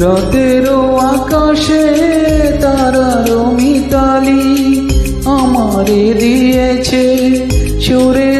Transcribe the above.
রাতেরও আকাশে তারারও মিতালি আমারে দিয়েছে। গীতালি